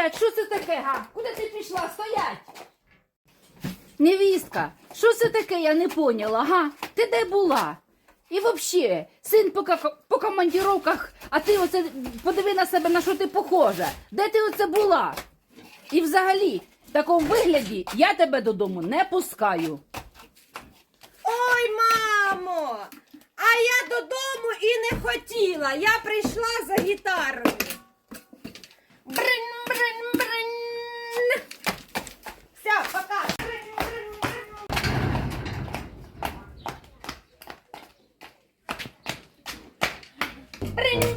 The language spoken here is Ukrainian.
стоять? Що це таке, га? Куди ти пішла? Стоять! Невістка, що це таке, я не поняла, га? Ти де була? І взагалі, син по, по командіровках, а ти оце подиви на себе, на що ти похожа. Де ти оце була? І взагалі, в такому вигляді я тебе додому не пускаю. Ой, мамо! А я додому і не хотіла. Я прийшла за René.